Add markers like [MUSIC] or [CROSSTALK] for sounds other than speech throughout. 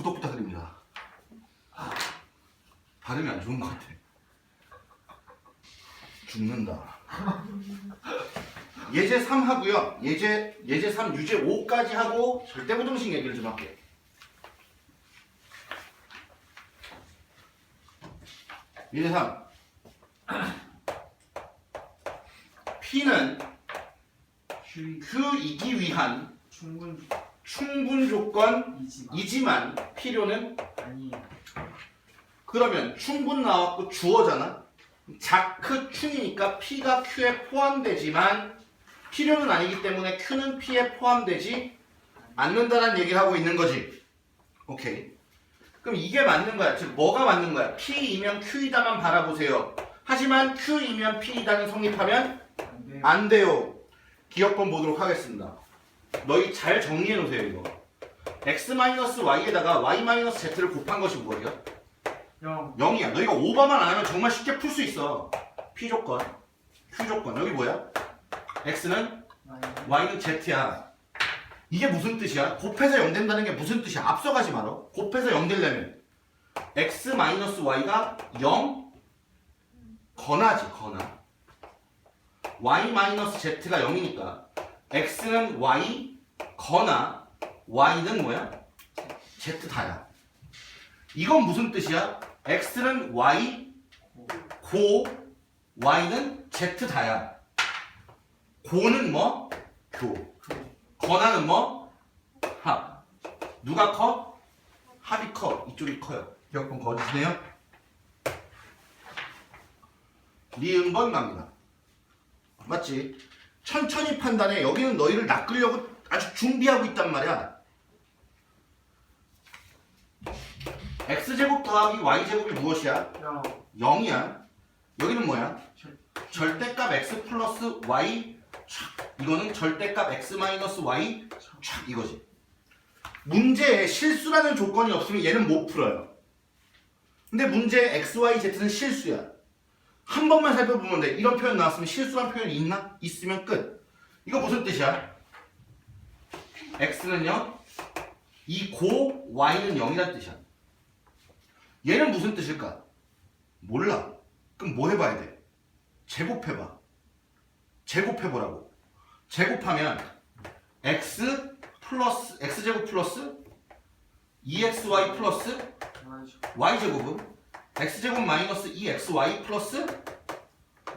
구독 부탁드립니다. 발음이 안 좋은 것 같아. 죽는다. 예제 3 하고요. 예제 예제 3 유제 5까지 하고 절대부등식 얘기를 좀 할게요. 예제 3. P는 Q이기 위한 충분 충분 조건이지만 이지만 필요는 아니에요. 그러면 충분 나왔고 주어잖아. 자크 Q니까 P가 Q에 포함되지만 필요는 아니기 때문에 Q는 P에 포함되지 않는다는 얘기를 하고 있는 거지. 오케이. 그럼 이게 맞는 거야. 즉 뭐가 맞는 거야? P이면 Q이다만 바라보세요. 하지만 Q이면 P이다는 성립하면 안 돼요. 안 돼요. 기억번 보도록 하겠습니다. 너희 잘 정리해 놓으세요 이거. x-y에다가 y-z를 곱한 것이 뭐예요? 영 0이야. 너희가 오버만 안 하면 정말 쉽게 풀 수 있어. P 조건, Q 조건. 여기 뭐야? X는 Y는 Z야. 이게 무슨 뜻이야? 곱해서 0 된다는 게 무슨 뜻이야? 앞서가지 마라. 곱해서 0 되려면 X-Y가 0 거나지, 거나. Y-Z가 0이니까 X는 Y 거나 Y는 뭐야? Z 다야. 이건 무슨 뜻이야? X는 Y 고 Y는 Z 다야. 고는 뭐? 교. 건하는 뭐? 합. 누가 커? 합이 커. 이쪽이 커요. 기억분 거짓이네요. 리은번 갑니다. 맞지? 천천히 판단해. 여기는 너희를 낚으려고 아주 준비하고 있단 말이야. x제곱 더하기 y제곱이 무엇이야? 영 0이야. 여기는 뭐야? 절대값 x 플러스 y 촥. 이거는 절대값 x 마이너스 y 촥 이거지. 문제에 실수라는 조건이 없으면 얘는 못 풀어요. 근데 문제 x, y, z는 실수야. 한 번만 살펴보면 돼. 이런 표현 나왔으면 실수란 표현이 있나? 있으면 끝. 이거 무슨 뜻이야? x는요. 이고 y는 0이란 뜻이야. 얘는 무슨 뜻일까? 몰라. 그럼 뭐 해봐야 돼? 제곱해봐. 제곱해보라고. 제곱하면 x 플러스 x제곱 플러스 2xy 플러스 y제곱은 x제곱 마이너스 2xy 플러스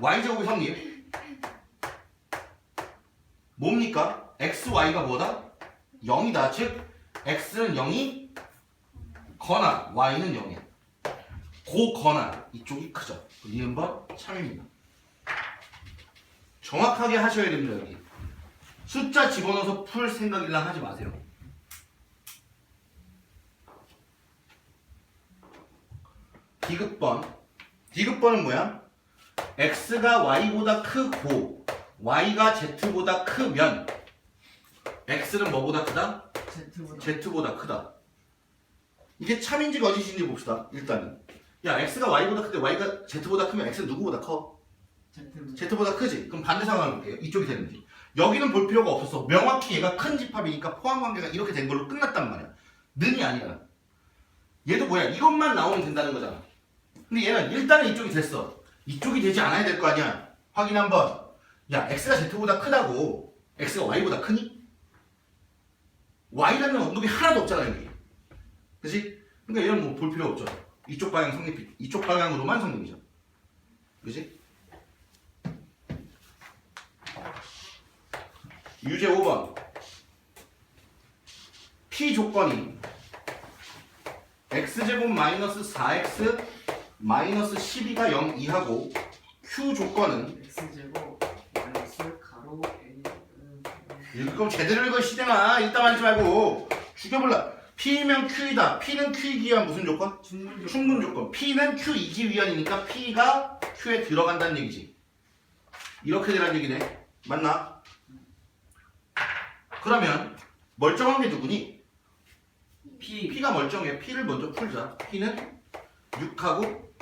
y제곱이 성립. 뭡니까? xy가 뭐다? 0이다. 즉 x는 0이 거나 y는 0이야. 고거나 이쪽이 크죠. 이은번 참입니다. 정확하게 하셔야 됩니다 여기. 숫자 집어넣어서 풀 생각이랑 하지 마세요. 디귿번. 디귿번은 뭐야? x가 y보다 크고 y가 z보다 크면 x는 뭐보다 크다? Z보다 z보다 크다. 이게 참인지 거짓인지 봅시다. 일단은. 야, x가 y보다 크대 y가 z보다 크면 x는 누구보다 커? Z보다 z보다 크지? 그럼 반대 상황을 볼게요. 이쪽이 되는지. 여기는 볼 필요가 없었어. 명확히 얘가 큰 집합이니까 포함 관계가 이렇게 된 걸로 끝났단 말이야. 는이 아니야. 얘도 뭐야? 이것만 나오면 된다는 거잖아. 근데 얘는 일단은 이쪽이 됐어. 이쪽이 되지 않아야 될 거 아니야. 확인 한번. 야, x가 z보다 크다고. x가 y보다 크니? y라는 언급이 하나도 없잖아, 여기. 그지? 그러니까 얘는 뭐 볼 필요 없죠. 이쪽 방향 성립, 이쪽 방향으로만 성립이죠. 그지? 유제 5번. P 조건이 x제곱 마이너스 4x 마이너스 12가 0 이하고 Q 조건은? X제곱 마이너스 가로 A 읽으면 제대로 읽어 시대나. 이따 말지 말고. 죽여볼라. P면 Q이다. P는 Q이기 위한 무슨 조건? 충분 충분 조건. P는 Q이기 위한이니까 P가 Q에 들어간다는 얘기지. 이렇게 되란 얘기네. 맞나? 그러면 멀쩡한 게 누구니? P. P가 멀쩡해. P를 먼저 풀자. P는 6하고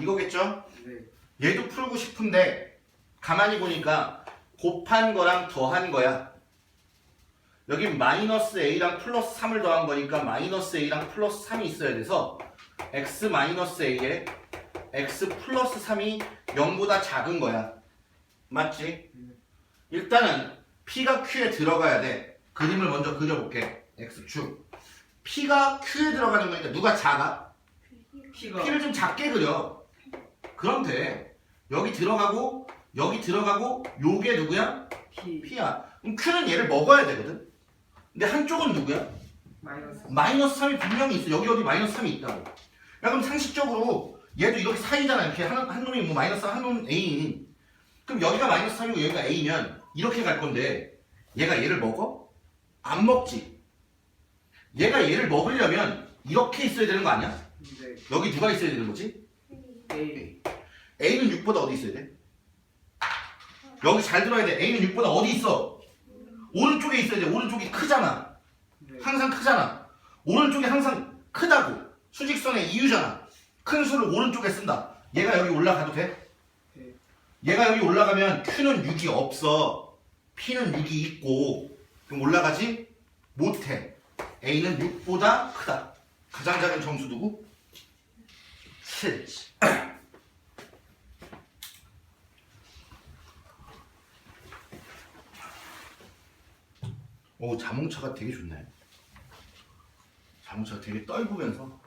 이거겠죠? 네 얘도 풀고 싶은데 가만히 보니까 곱한 거랑 더한 거야 여기 마이너스 a랑 플러스 3을 더한 거니까 마이너스 a랑 플러스 3이 있어야 돼서 x 마이너스 a에 x 플러스 3이 0보다 작은 거야. 맞지? 일단은 p가 q에 들어가야 돼. 그림을 먼저 그려볼게. x축. p가 q에 들어가는 거니까 누가 작아? P가 p를 좀 작게 그려. 그럼 돼. 여기 들어가고 여기 들어가고 요게 누구야? P p야. 그럼 q는 얘를 먹어야 되거든. 근데 한쪽은 누구야? 마이너스 마이너스 3이 분명히 있어. 여기 여기 마이너스 3이 있다고. 야 그럼 상식적으로 얘도 이렇게 사이잖아. 이렇게 한, 한 놈이 뭐 마이너스 한 놈은 A. 그럼 여기가 마이너스 3이고 여기가 A면 이렇게 갈 건데 얘가 얘를 먹어? 안 먹지. 얘가 얘를 먹으려면 이렇게 있어야 되는 거 아니야? 근데 여기 누가 있어야 되는 거지? A A는 6보다 어디 있어야 돼? 여기 잘 들어야 돼. A는 6보다 어디 있어? 오른쪽에 있어야 돼. 오른쪽이 크잖아. 네. 항상 크잖아. 오른쪽이 항상 크다고. 수직선의 이유잖아. 큰 수를 오른쪽에 쓴다. 얘가 여기 올라가도 돼? 네. 얘가 여기 올라가면 Q는 6이 없어. P는 6이 있고. 그럼 올라가지? 못해. A는 6보다 크다. 가장 작은 정수 누구? 7. 오 자몽차가 되게 좋네. 자동차가 되게 떨구면서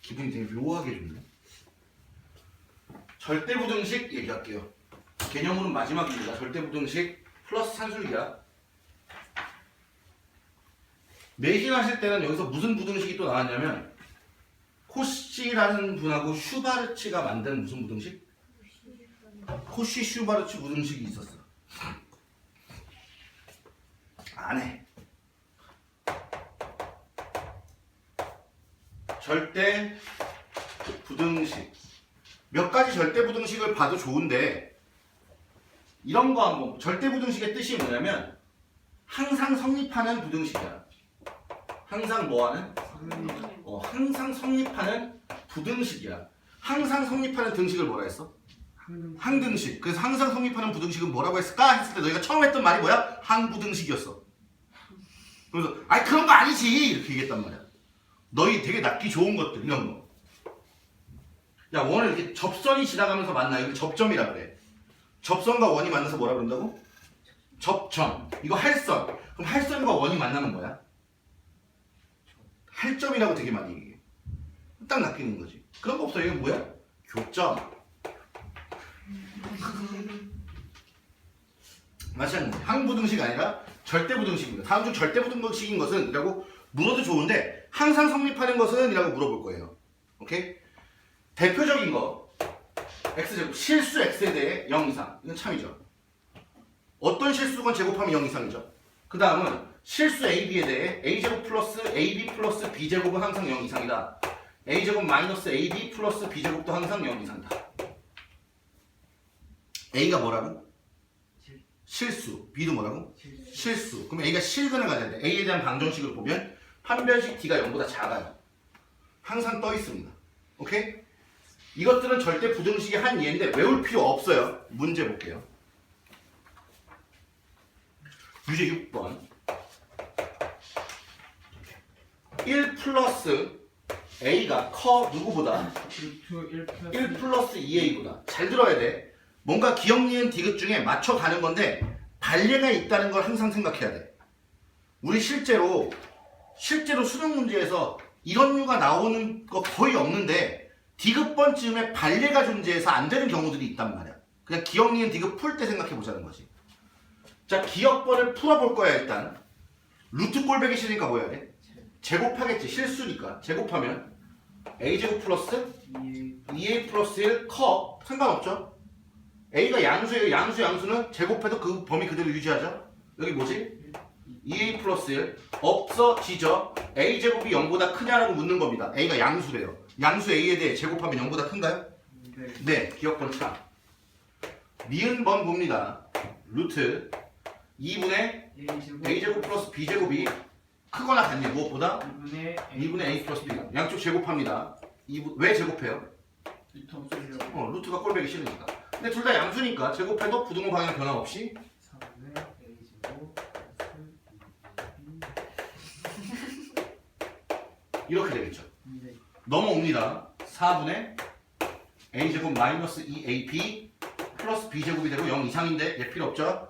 기분이 되게 묘하게 좋네. 절대부등식 얘기할게요. 개념으로는 마지막입니다. 절대부등식 플러스 산술기야. 내신하실 때는 여기서 무슨 부등식이 또 나왔냐면 코시라는 분하고 슈바르츠가 만든 무슨 부등식? 코시 슈바르츠 부등식이 있었어. 안 해. 절대 부등식 몇 가지 절대 부등식을 봐도 좋은데 이런 거 한번 절대 부등식의 뜻이 뭐냐면 항상 성립하는 부등식이야. 항상 뭐 하는? 성립 어, 항상 성립하는 부등식이야. 항상 성립하는 등식을 뭐라 했어? 항등 항등식. 그래서 항상 성립하는 부등식은 뭐라고 했을까 했을 때 너희가 처음 했던 말이 뭐야? 항부등식이었어. 그래서 아니 그런 거 아니지 이렇게 얘기했단 말이야. 너희 되게 낫기 좋은 것들 이런 거. 야 원을 이렇게 접선이 지나가면서 만나 이거 접점이라 그래. 접선과 원이 만나서 뭐라 그런다고? 접점. 이거 할선. 그럼 할선과 원이 만나면 뭐야? 할점이라고 되게 많이 얘기해. 딱 낚이는 거지. 그런 거 없어. 이게 뭐야? 교점. [LAUGHS] 마찬가지. 항부등식 아니라 절대부등식입니다. 다음 중 절대부등식인 것은 이라고 물어도 좋은데 항상 성립하는 것은 이라고 물어볼 거예요. 오케이? 대표적인 거 x제곱 실수 x에 대해 0 이상 이건 참이죠. 어떤 실수건 제곱하면 0 이상이죠. 그 다음은 실수 ab에 대해 a제곱 플러스 ab 플러스 b제곱은 항상 0 이상이다. A제곱 마이너스 ab 플러스 b제곱도 항상 0 이상이다. a가 뭐라고? 실수. b도 뭐라고? 실수. 그럼 a가 실근을 가져야 돼. a에 대한 방정식을 보면 판별식 d가 0보다 작아요. 항상 떠 있습니다. 오케이? 이것들은 절대 부등식의 한 예인데 외울 필요 없어요. 문제 볼게요. 유제 6번. 1 플러스 a가 커 누구보다? 루트 1 플러스 1 플러스 2a보다 잘 들어야 돼. 뭔가 기억 니은 디귿 중에 맞춰가는 건데 반례가 있다는 걸 항상 생각해야 돼. 우리 실제로 실제로 수능 문제에서 이런 류가 나오는 거 거의 없는데 디귿번쯤에 반례가 존재해서 안 되는 경우들이 있단 말이야. 그냥 기억 니은 디귿 풀 때 생각해 보자는 거지. 자 기억번을 풀어볼 거야 일단. 루트 꼴배기 싫으니까 뭐 해야 돼? 제곱하겠지 실수니까. 제곱하면 a제곱 플러스 2 2a 플러스 1 커. 상관없죠? A가 양수예요. 양수 양수는 제곱해도 그 범위 그대로 유지하죠? 여기 뭐지? 2a 플러스 1 없어지죠? A제곱이 0보다 크냐라고 묻는 겁니다. A가 양수래요. 양수 a에 대해 제곱하면 0보다 큰가요? 네네 기억번 차 니은 번 봅니다. 루트 2분의 A제곱 a제곱 플러스 b제곱이 크거나 같네. 무엇보다? 2분의 2분의 플러스 b 양쪽 제곱합니다. 2분, 왜 제곱해요? 어, 루트가 꼴배기 싫으니까. 근데 둘 다 양수니까 제곱해도 부등호 방향 변화 없이. 이렇게 되겠죠. 넘어옵니다. 4분의 a제곱 마이너스 2ap 플러스 b제곱이 되고 0 이상인데 얘 필요 없죠?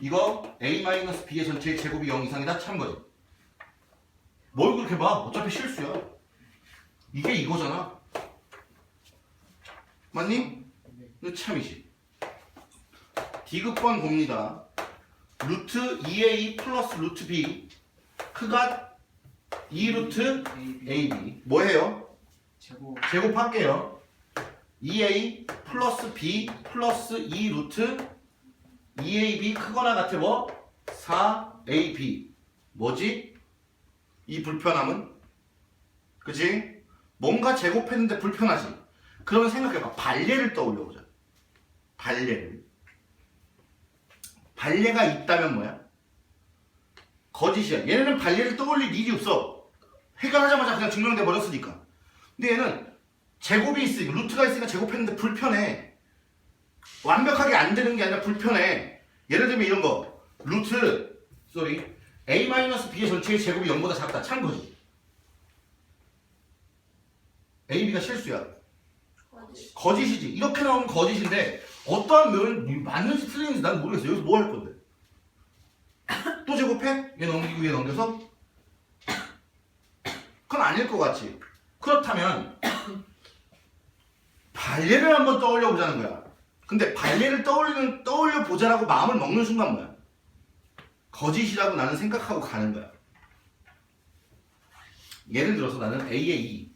이거 a 마이너스 b의 전체 제곱이 0 이상이다. 참거죠 뭘 그렇게 봐? 어차피 실수야. 이게 이거잖아. 맞니? 네. 이거 참이지. 디귿번 봅니다. 루트 2a 플러스 루트 b 크가 2 루트 A, B. ab 뭐해요? 제곱 제곱할게요. 2a 플러스 b 플러스 2 루트 2ab 크거나 같아 뭐? 4ab 뭐지? 이 불편함은? 그지? 뭔가 제곱했는데 불편하지? 그러면 생각해봐. 발레를 떠올려보자. 발레를. 발레가 있다면 뭐야? 거짓이야. 얘네는 발레를 떠올릴 일이 없어. 해결하자마자 그냥 증명돼 버렸으니까. 근데 얘는 제곱이 있으니까 루트가 있으니까 제곱했는데 불편해. 완벽하게 안 되는 게 아니라 불편해. 예를 들면 이런 거. 루트 쏘리 a-b의 전체의 제곱이 0보다 작다. 참 거지. a, b가 실수야. 거짓. 거짓이지. 이렇게 나오면 거짓인데 어떠한 면은 맞는지 틀리는지 난 모르겠어. 여기서 뭐 할 건데? [LAUGHS] 또 제곱해? 얘 넘기고 얘 넘겨서? 그건 아닐 것 같지. 그렇다면 [COUGHS] 발레를 한번 떠올려 보자는 거야. 근데 발레를 떠올리는 떠올려 보자라고 마음을 먹는 순간 뭐야? 거짓이라고 나는 생각하고 가는 거야. 예를 들어서 나는 A의 2,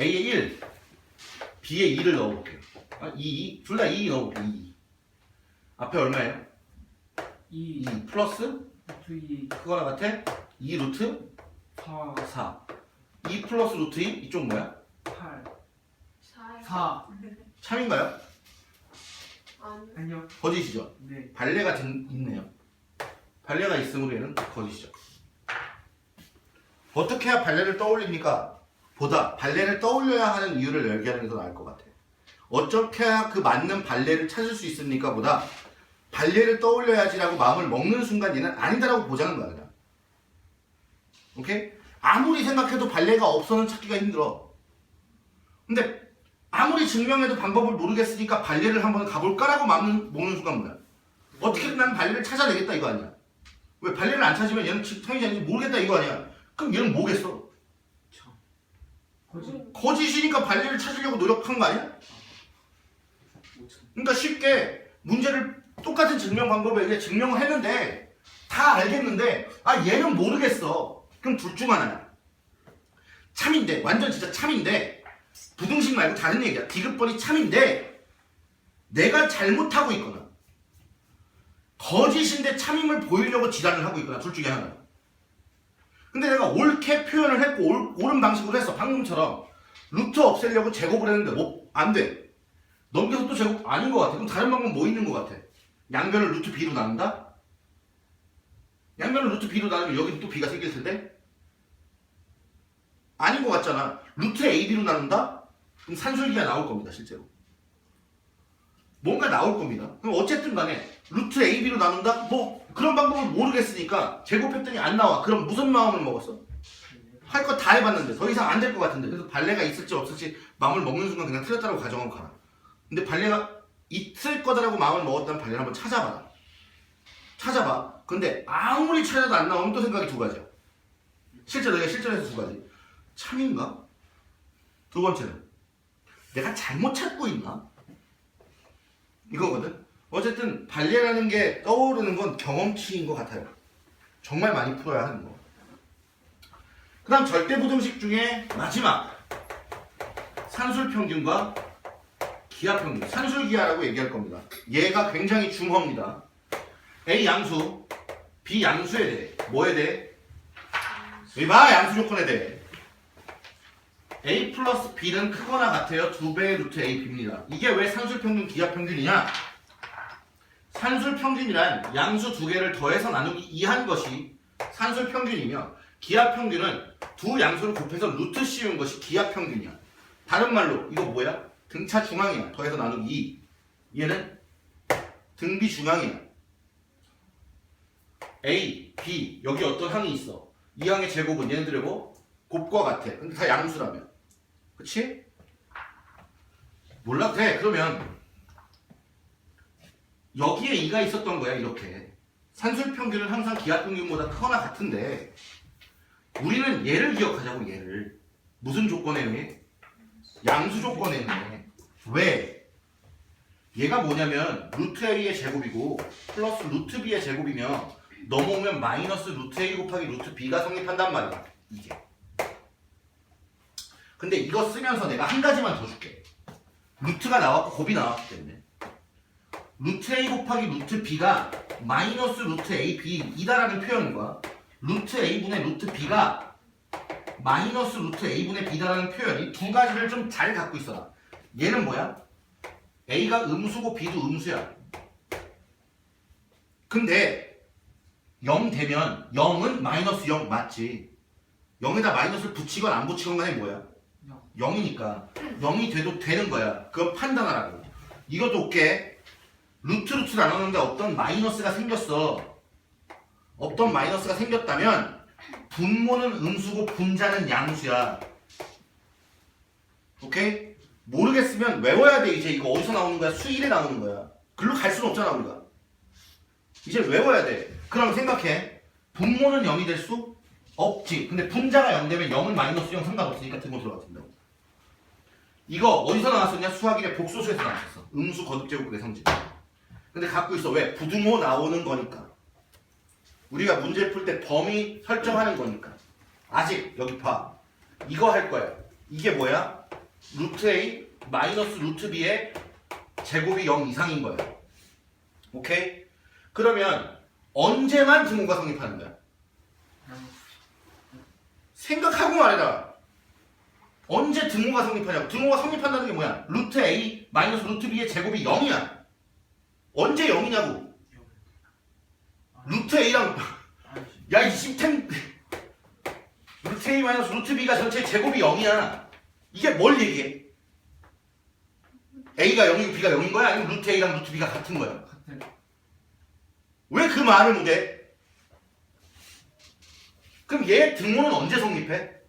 A의 1, B의 2를 넣어볼게요. 아, 2, 2, 둘 다 2 넣어볼게요. 2. 앞에 얼마예요? 2 2 플러스 루트 2 그거랑 같아? 2 루트 4 4. 2 플러스 루트 2 이쪽 뭐야? 8 4. 4 참인가요? 아니. 아니요 거짓이죠. 네 발레가 든- 있네요. 발레가 있으므로 얘는 거짓이죠. 어떻게 해야 발레를 떠올립니까? 보다 발레를 떠올려야 하는 이유를 얘기하는 게 더 나을 것 같아. 어떻게 해야 그 맞는 발레를 찾을 수 있습니까? 보다 발레를 떠올려야지라고 마음을 먹는 순간 얘는 아니다라고 보자는 거야. 그냥. 오케이? 아무리 생각해도 발레가 없어는 찾기가 힘들어. 근데 아무리 증명해도 방법을 모르겠으니까 발레를 한번 가볼까라고 마음을 먹는 순간 뭐야? 어떻게든 난 발레를 찾아내겠다 이거 아니야. 왜 발레를 안 찾으면 얘는 성의자인지 모르겠다 이거 아니야. 그럼 얘는 뭐겠어? 거짓 거짓이니까 발레를 찾으려고 노력한 거 아니야? 5천 그러니까 쉽게 문제를 똑같은 증명 방법에 의해 증명을 했는데 다 알겠는데 아 얘는 모르겠어. 그럼 둘 중 하나야. 참인데 완전 진짜 참인데 부등식 말고 다른 얘기야. 디귿번이 참인데 내가 잘못하고 있거나 거짓인데 참임을 보이려고 지랄을 하고 있거나 둘 중에 하나야. 근데 내가 옳게 표현을 했고 옳, 옳은 방식으로 했어. 방금처럼 루트 없애려고 제곱을 했는데 뭐 안 돼. 넘겨서 또 제곱 아닌 것 같아. 그럼 다른 방법 뭐 있는 것 같아? 양변을 루트 b로 나눈다? 양변을 루트 b로 나누면 여기도 또 b가 생길 텐데? 아닌 것 같잖아. 루트 ab로 나눈다? 그럼 산술기가 나올 겁니다, 실제로. 뭔가 나올 겁니다. 그럼 어쨌든 간에 루트 ab로 나눈다? 뭐 그런 방법을 모르겠으니까 제곱했더니 안 나와. 그럼 무슨 마음을 먹었어? 할 거 다 해봤는데 더 이상 안 될 것 같은데 그래서 발레가 있을지 없을지 마음을 먹는 순간 그냥 틀렸다고 가정하고 가라. 근데 발레가 있을 거다라고 마음을 먹었다면 발레를 한번 찾아봐라. 찾아봐. 근데 아무리 찾아도 안 나오면 또 생각이 두 가지야. 실제로 내가 실전에서 두 가지. 참인가? 두 번째는 내가 잘못 찾고 있나? 이거거든. 어쨌든 발레라는 게 떠오르는 건 경험치인 것 같아요. 정말 많이 풀어야 하는 거. 그 다음 절대부등식 중에 마지막 산술평균과 기하평균 산술기하라고 얘기할 겁니다 얘가 굉장히 중요합니다 A 양수 B 양수에 대해 뭐에 대해? 여기 봐 양수 조건에 대해 A 플러스 B는 크거나 같아요 두 배의 루트 AB입니다 이게 왜 산술평균 기하평균이냐 산술평균이란 양수 두 개를 더해서 나누기 2한 것이 산술평균이며 기하평균은 두 양수를 곱해서 루트 씌운 것이 기하평균이야. 다른 말로 이거 뭐야? 등차 중앙이야. 더해서 나누기 2. 얘는 등비 중앙이야. A, B 여기 어떤 항이 있어. 이 항의 제곱은 얘네들의 뭐 곱과 같아. 근데 다 양수라며. 그치? 몰라도 돼. 그러면 여기에 2가 있었던 거야 이렇게. 산술 평균은 항상 기하평균보다 크거나 같은데 우리는 얘를 기억하자고 얘를. 무슨 조건에 의해? 양수 조건에 의해. 왜? 얘가 뭐냐면 루트 A의 제곱이고 플러스 루트 B의 제곱이며 넘어오면 마이너스 루트 A 곱하기 루트 B가 성립한단 말이야 이게 근데 이거 쓰면서 내가 한 가지만 더 줄게 루트가 나왔고 곱이 나왔기 때문에 루트 A 곱하기 루트 B가 마이너스 루트 A, B이다라는 표현과 루트 A분의 루트 B가 마이너스 루트 A분의 B다라는 표현이 두 가지를 좀 잘 갖고 있어라 얘는 뭐야? A가 음수고 B도 음수야. 근데 0 되면 0은 마이너스 0 맞지? 0에다 마이너스를 붙이건 안 붙이건 간에 뭐야? 0이니까 0이 돼도 되는 거야. 그건 판단하라고. 이것도 올게. 루트 루트를 안 하는데 어떤 마이너스가 생겼어. 어떤 마이너스가 생겼다면 분모는 음수고 분자는 양수야. 오케이? 모르겠으면 외워야 돼 이제 이거 어디서 나오는 거야 수일에 나오는 거야 글로 갈 수는 없잖아 우리가 이제 외워야 돼 그럼 생각해 분모는 0이 될 수 없지 근데 분자가 0 되면 0은 마이너스 0 상관없으니까 등호 들어가진다고 이거 어디서 나왔었냐? 수학일의 복소수에서 나왔었어. 음수 거듭제곱 내성질. 근데 갖고 있어. 왜? 부등호 나오는 거니까. 우리가 문제 풀 때 범위 설정하는 거니까. 아직 여기 봐. 이거 할 거야. 이게 뭐야? 루트 A 마이너스 루트 B의 제곱이 0 이상인 거야. 오케이? 그러면 언제만 등호가 성립하는 거야? 생각하고 말해라. 언제 등호가 성립하냐고. 등호가 성립한다는 게 뭐야? 루트 A 마이너스 루트 B의 제곱이 0이야. 언제 0이냐고. 루트 A랑 야, 이 씹템 루트 A 마이너스 루트 B가 전체 제곱이 0이야. 이게 뭘 얘기해? A가 0이고 B가 0인 거야? 아니면 루트 A랑 루트 B가 같은 거야? 같은 왜 그 말을 못해? 그럼 얘 등호는 언제 성립해?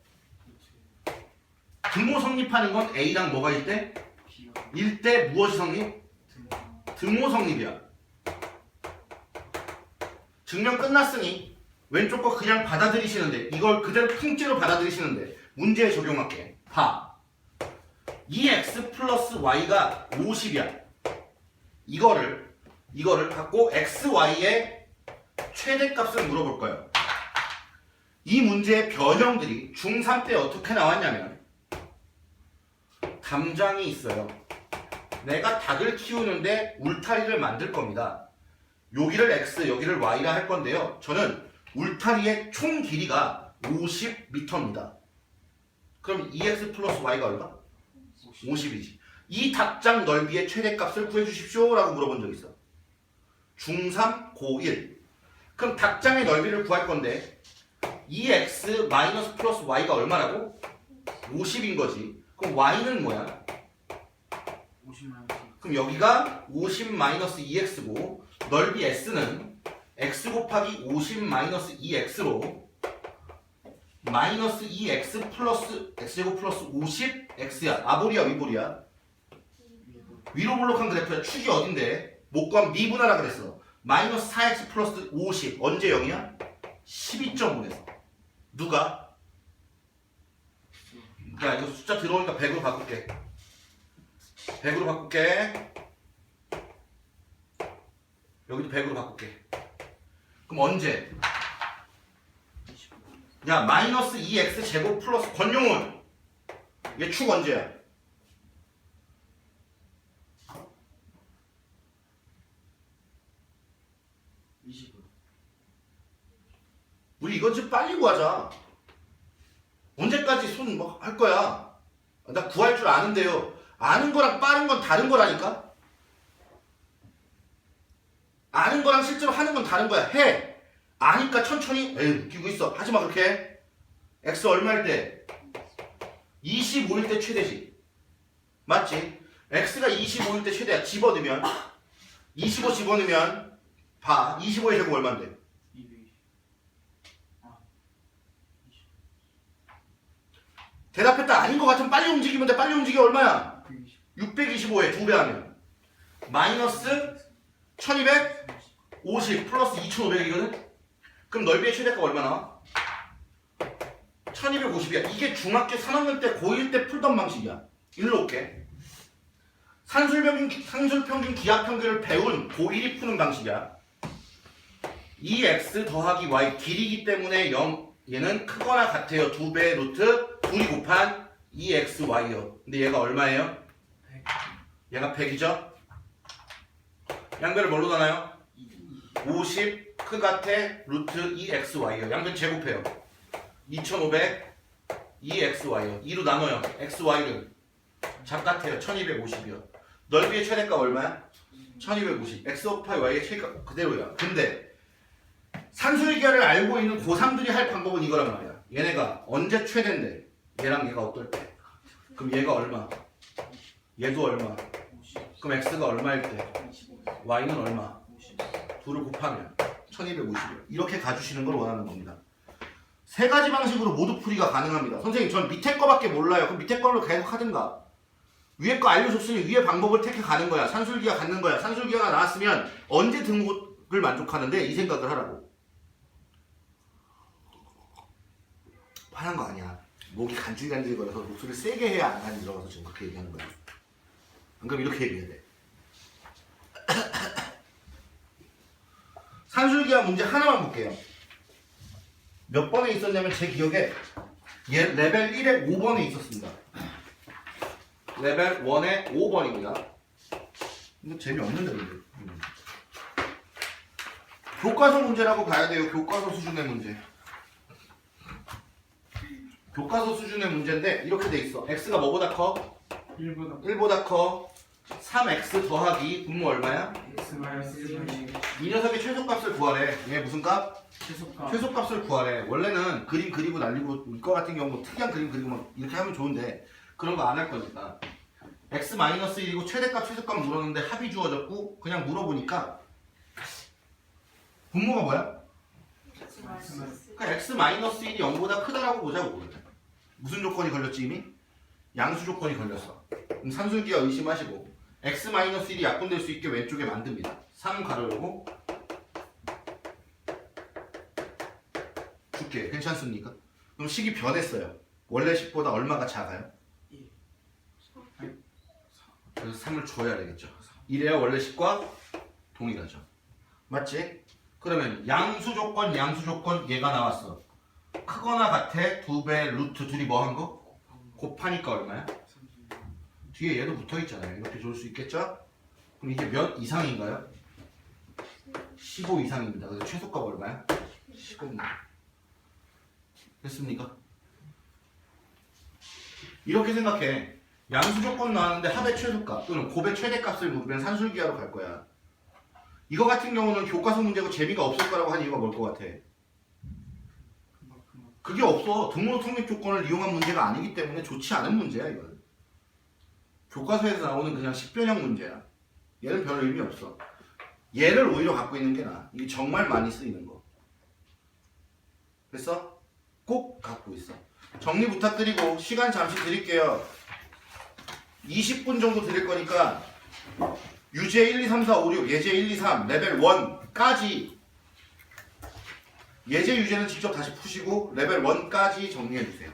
등호 성립하는 건 A랑 뭐가 일 때? B가 일때 무엇이 성립? 등 등호 성립이야. 증명 끝났으니 왼쪽 거 그냥 받아들이시는데 이걸 그대로 통째로 받아들이시는데 문제에 적용할게. 봐. 2x 플러스 y가 50이야. 이거를 이거를 갖고 xy의 최대값을 물어볼 거예요. 이 문제의 변형들이 중3 때 어떻게 나왔냐면 담장이 있어요. 내가 닭을 키우는데 울타리를 만들 겁니다. 여기를 x, 여기를 y라 할 건데요. 저는 울타리의 총 길이가 50m입니다. 그럼 2x 플러스 y가 얼마? 50이지. 이 닭장 넓이의 최대값을 구해주십시오 라고 물어본 적 있어. 중3, 고1. 그럼 닭장의 넓이를 구할 건데 2x 마이너스 플러스 y가 얼마라고? 50인 거지. 그럼 y는 뭐야? 50만 그럼 여기가 50 마이너스 2x고 넓이 s는 x 곱하기 50 마이너스 2x로 마이너스 2x 플러스 x제곱 플러스 50 x야. 아볼이야 위볼이야? 위로 볼록한 그래프야. 축이 어딘데? 못 구하면 미분하라 그랬어. 마이너스 4x 플러스 50 언제 0이야? 12.5에서 누가? 야 이거 숫자 들어오니까 100으로 바꿀게 100으로 바꿀게. 여기도 100으로 바꿀게. 그럼 언제? 야, 마이너스 2x 제곱 플러스 권용은 얘 축 언제야? 우리 이거 좀 빨리 구하자. 언제까지 손뭐할 거야? 나 구할 줄 아는데요. 아는 거랑 빠른 건 다른 거라니까? 아는 거랑 실제로 하는 건 다른 거야. 해. 아니까 천천히, 에이, 웃기고 있어. 하지 마, 그렇게. X 얼마일 때? 25일 때 최대지. 맞지? X가 25일 때 최대야. 집어넣으면. 25 집어넣으면, 봐. 25의 제곱 얼만데? 대답했다 아닌 것 같으면 빨리 움직이면 돼. 빨리 움직여 얼마야? 625에 두 배 하면 마이너스 1250 플러스 2500이거든? 그럼 넓이의 최대값 얼마 나와? 1250이야. 이게 중학교 3학년 때 고1 때 풀던 방식이야. 일로 올게. 산술평균, 산술평균 기하평균을 배운 고1이 푸는 방식이야. 2x 더하기 y 길이기 때문에 0 얘는 크거나 같아요. 두 배의 루트 둘이 곱한 2xy요. 근데 얘가 얼마예요? 얘가 100이죠? 양변을 뭘로 나눠요? 50 크같아 루트 2xy요. 양변 제곱해요. 2500 2xy요. 2로 나눠요. xy는 작같아요. 1250이요. 넓이의 최대값 얼마야? 1250. x 곱하기 y의 최대값 그대로야. 근데 산술기하를 알고 있는 고3들이 할 방법은 이거란 말이야. 얘네가 언제 최대인데 얘랑 얘가 어떨 때? 그럼 얘가 얼마? 얘도 얼마? 그럼 x가 얼마일 때? y는 얼마? 둘을 곱하면 1250이요. 이렇게 가주시는 걸 원하는 겁니다. 세 가지 방식으로 모두 풀이가 가능합니다. 선생님, 전 밑에 거밖에 몰라요. 그럼 밑에 거를 계속 하든가. 위에 거 알려줬으니 위에 방법을 택해 가는 거야. 산술기가 갖는 거야. 산술기가 나왔으면 언제 등록을 만족하는데 이 생각을 하라고. 화난 거 아니야. 목이 간질간질 거려서 목소리 세게 해야 안 간지러워서 지금 그렇게 얘기하는 거야. 안 그럼 이렇게 얘기해야 돼. [CLEARS THROAT] 산술기하 문제 하나만 볼게요. 몇 번에 있었냐면 제 기억에 얘 레벨 1에 5번에 있었습니다. 레벨 1에 5번입니다. 이거 재미없는데 근데. 음. 교과서 문제라고 봐야 돼요. 교과서 수준의 문제. 교과서 수준의 문제인데 이렇게 돼 있어. x가 뭐보다 커? 1보다 1보다 커. 3x 더하기 분모 얼마야? x 마이너스 1분의 이 녀석의 최소값을 구하래. 얘 무슨 값? 최소값 최소값을 구하래. 원래는 그림 그리고 날리고 이거 같은 경우 뭐 특이한 그림 그리고 막 이렇게 하면 좋은데 그런 거 안 할 거니까. x 마이너스 1이고 최대값 최소값 물었는데 합이 주어졌고 그냥 물어보니까 분모가 뭐야? 그러니까 x 마이너스 1이 0보다 크다라고 보자고. 무슨 조건이 걸렸지 이미? 양수 조건이 걸렸어. 그럼 산술기와 의심하시고 x 마이너스 1이 약분될 수 있게 왼쪽에 만듭니다. 3 가로 열고 줄게 괜찮습니까? 그럼 식이 변했어요. 원래 식보다 얼마가 작아요? 이. 그래서 3을 줘야 되겠죠. 이래야 원래 식과 동일하죠. 맞지? 그러면 양수 조건, 양수 조건 얘가 나왔어. 크거나 같아 두 배 루트 둘이 뭐 한 거? 곱하니까 얼마야? 뒤에 얘도 붙어 있잖아요. 이렇게 줄수 있겠죠? 그럼 이게 몇 이상인가요? 15 이상입니다. 그래서 최소값 얼마야? 15입니다. 됐습니까? 이렇게 생각해. 양수 조건 나왔는데 합의 최소값 또는 곱의 최대값을 물으면 산술기하로 갈 거야. 이거 같은 경우는 교과서 문제고 재미가 없을 거라고 한 이유가 뭘 것 같아? 그게 없어. 등록 성립 조건을 이용한 문제가 아니기 때문에 좋지 않은 문제야 이거는. 교과서에서 나오는 그냥 식변형 문제야. 얘는 별 의미 없어. 얘를 오히려 갖고 있는 게 나아. 이게 정말 많이 쓰이는 거. 됐어? 꼭 갖고 있어. 정리 부탁드리고 시간 잠시 드릴게요. 20분 정도 드릴 거니까 유제 1, 2, 3, 4, 5, 6, 예제 1, 2, 3, 레벨 1까지 예제 유제는 직접 다시 푸시고 레벨 1까지 정리해 주세요.